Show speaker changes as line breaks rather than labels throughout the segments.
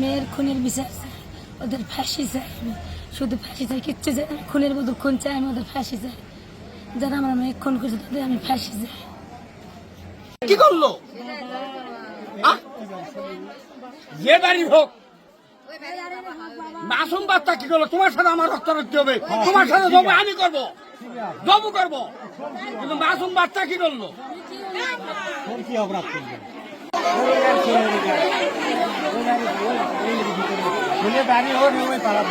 মেয়ের খুনের বিচার চাই ওদের ফাঁসি চাই আমি শুধু ফাঁসি চাই কিচ্ছু চাই আমি খুনের বধু খুন চাই আমি ওদের ফাঁসি চাই। যারা আমার মেয়ে খুন করছে তাদের আমি ফাঁসি চাই।
কি করল? যে বাড়ি হোক। মাসুম বাচ্চা কি করল? তোমার সাথে আমার রক্ত রাখতে হবে। তোমার সাথে জবু আমি করব। জবু করব। কিন্তু মাসুম বাচ্চা কি করল?
কি অপরাধ করবে ছেলে বাড়ি হোক ওই পাড়া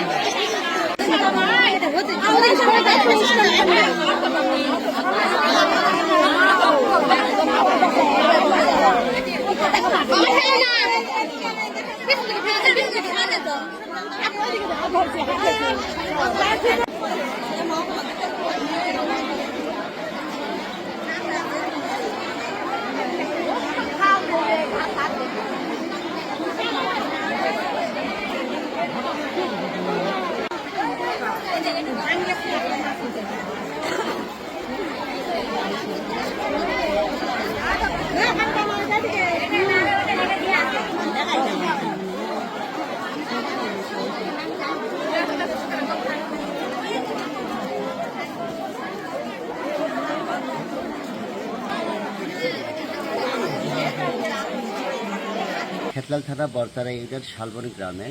খেতলাল থানা বরতারা ইউনিয়ন শালবনী গ্রামে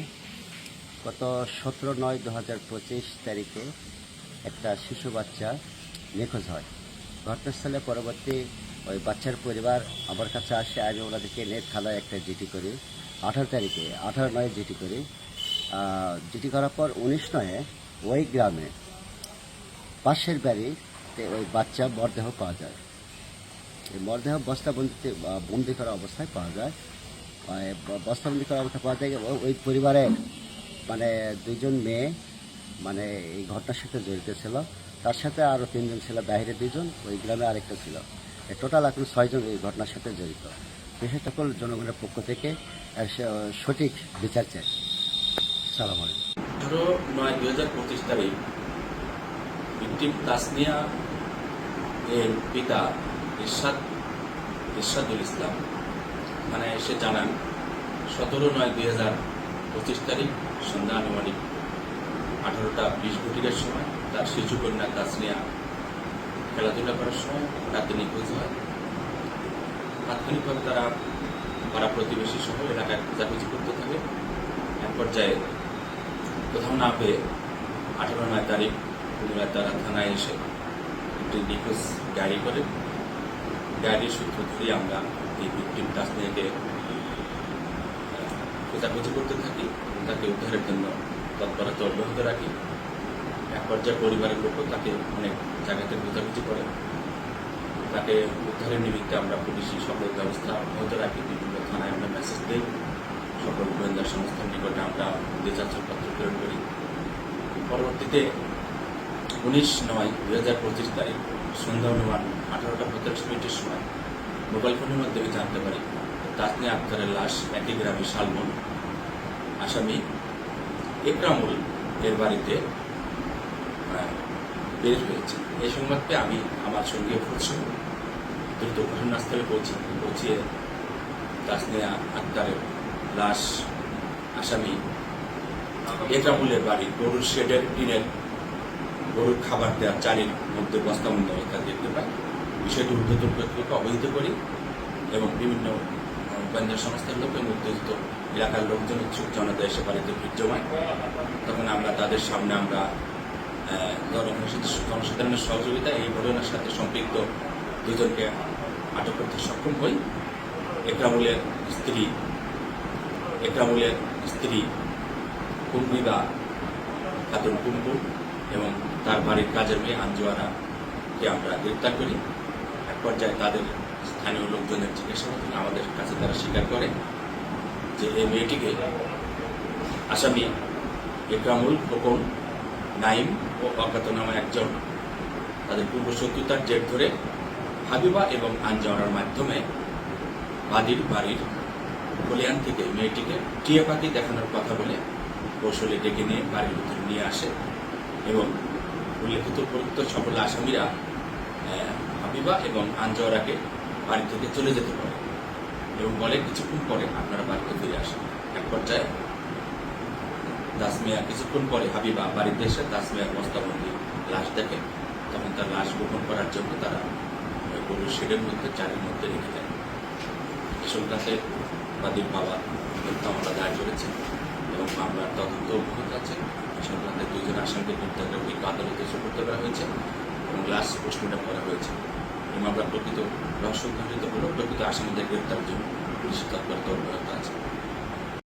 গত সতেরো নয় দু হাজার পঁচিশ তারিখে একটা শিশু বাচ্চা নিখোঁজ হয়। ঘটনাস্থলে পরবর্তী ওই বাচ্চার পরিবার আমার কাছে আসে, আমি ওনাদেরকে নেট থানায় একটা জিটি করি। আঠারো তারিখে, আঠারো নয় জিটি করি। জিটি করার পর উনিশ নয়ে ওই গ্রামে পাশের বাড়িতে ওই বাচ্চা মরদেহ পাওয়া যায়। এই মরদেহ বস্তাবন্দিতে বন্দি করা অবস্থায় পাওয়া যায়। বস্তাবন্দি করা অবস্থায় পাওয়া যায় ওই পরিবারের মানে দুইজন মেয়ে মানে এই ঘটনার সাথে জড়িত ছিল। তার সাথে আরও তিনজন ছিল, বাইরে দুইজন, ওই গ্রামে আরেকটা ছিল। টোটাল এখন ছয়জন এই ঘটনার সাথে জড়িত। বিশেষ সকল জনগণের পক্ষ থেকে সঠিক বিচার চাই। সালাম আলাইকুম।
আঠারো নয় দুই হাজার পঁচিশ তারিখ, ভিকটিম তাসনিয়া এর পিতা ইরশাদ ইরশাদুল ইসলাম। মানে এসে জানান, সতেরো নয় দুই হাজার পঁচিশ তারিখ সন্ধ্যা আনুমানিক আঠারোটা বিশ ঘটিকার সময়, তার শিশু কন্যা তাসনিয়া খেলাধুলা করার সময় রাতে নিখোঁজ হয় তাৎক্ষণিকভাবে তারা পাড়া প্রতিবেশী সহ এলাকায় খোঁজাখুঁজি করতে থাকে। এক পর্যায়ে কোথাও না পেয়ে আঠারো নয় তারিখ পুনরায় তারা থানায় এসে একটি নিখোঁজ ডায়েরি করে। ডায়েরির সূত্র ধরেই আমরা এই ভিক্টিম তাসনিয়াকে খোঁজাখুঁজি করতে থাকি এবং তাকে উদ্ধারের জন্য তৎপরতা অব্যাহত রাখি। এক পর্যায়ে পরিবারের লোকও তাকে অনেক জায়গাতে খোঁজাখুঁজি করে। তাকে উদ্ধারের নিমিত্তে আমরা পুলিশি সকল ব্যবস্থা অব্যাহত রাখি। বিভিন্ন থানায় আমরা মেসেজ দিই। সকল গোয়েন্দা সংস্থার নিকটে আমরা পত্র প্রেরণ করি। পরবর্তীতে উনিশ নয় দুই হাজার পঁচিশ তারিখ সন্ধ্যা অনুমান আঠারোটা পঁয়তাল্লিশ মিনিটের সময় মোবাইল ফোনের মাধ্যমে জানতে পারি। তাসনি আক্তারের লাশ একই গ্রামে শালমন আসামি একরামুল এর বাড়িতে বের হয়েছে। এই সংবাদ আমি আমার সঙ্গে ফুটছি দ্রুত ঘটনাস্থলে পৌঁছে, পৌঁছিয়ে তাসনিয়া আক্তারের লাশ আসামি একরামুলের বাড়ি গরুর শেডের টিনের গরুর খাবার দেওয়ার চালের মধ্যে বস্তাবন্ধ অবস্থা দেখতে পাই। বিষয়টি কর্তৃপক্ষ অবহিত করি এবং বিভিন্ন গোয়েন্দা সংস্থার লোক এবং উত্তেজিত এলাকার লোকজন উৎসুক, জনতা এসে বাড়িতে ভিড় জমায় তখন আমরা তাদের সামনে আমরা জনসাধারণের সহযোগিতা এই ঘটনার সাথে সম্পৃক্ত দুজনকে আটক করতে সক্ষম হই। একরামুলের স্ত্রী একরামুলের স্ত্রী কুম্বিবা খাতুন কুম্বু এবং তার বাড়ির কাজের মেয়ে আঞ্জুয়ারাকে আমরা গ্রেপ্তার করি। এক পর্যায়ে তাদের স্থানীয় লোকজনের জিজ্ঞাসাবাদে আমাদের কাছে তারা স্বীকার করে যে এই মেয়েটিকে আসামি একরামুল খোকন নাইম ও অজ্ঞাতনামা একজন তাদের পূর্ব শত্রুতার জের ধরে হাবিবা এবং আঞ্জওয়ারার মাধ্যমে বাদির বাড়ির কলিয়ান থেকে মেয়েটিকে টিয়া পাখি দেখানোর কথা বলে কৌশলে ডেকে নিয়ে বাড়ির ভিতরে নিয়ে আসে এবং উল্লেখিত উপযুক্ত সকল আসামিরা হাবিবা এবং আঞ্জওয়ারাকে বাড়ি থেকে চলে যেতে পারে। এবং বলে কিছুক্ষণ পরে আপনারা বাড়িতে ফিরে আসেন। এক পর্যায়ে তাসমিয়া কিছুক্ষণ পরে হাবিবা বাড়িতে এসে তাসমিয়ার বস্তাবন্দি লাশ দেখে তখন তার লাশ গোপন করার জন্য তারা গরুর শেডের মধ্যে চারের মধ্যে রেখে দেয় এ সংক্রান্তে বাদীর বাবা মামলা দায়ের করেছেন এবং মামলার তদন্ত অব্যাহত আছে। সংক্রান্তে দুইজন আসামিকে গ্রেপ্তার করে আদালতে সুপর্দ করা হয়েছে এবং লাশ পোস্টমর্টম করা হয়েছে। এই মামলার প্রকৃত রহস্য উদ্ঘাটিত হল প্রকৃত আসামিদের গ্রেপ্তারের জন্য পুলিশ তৎপরতা অব্যাহত আছে।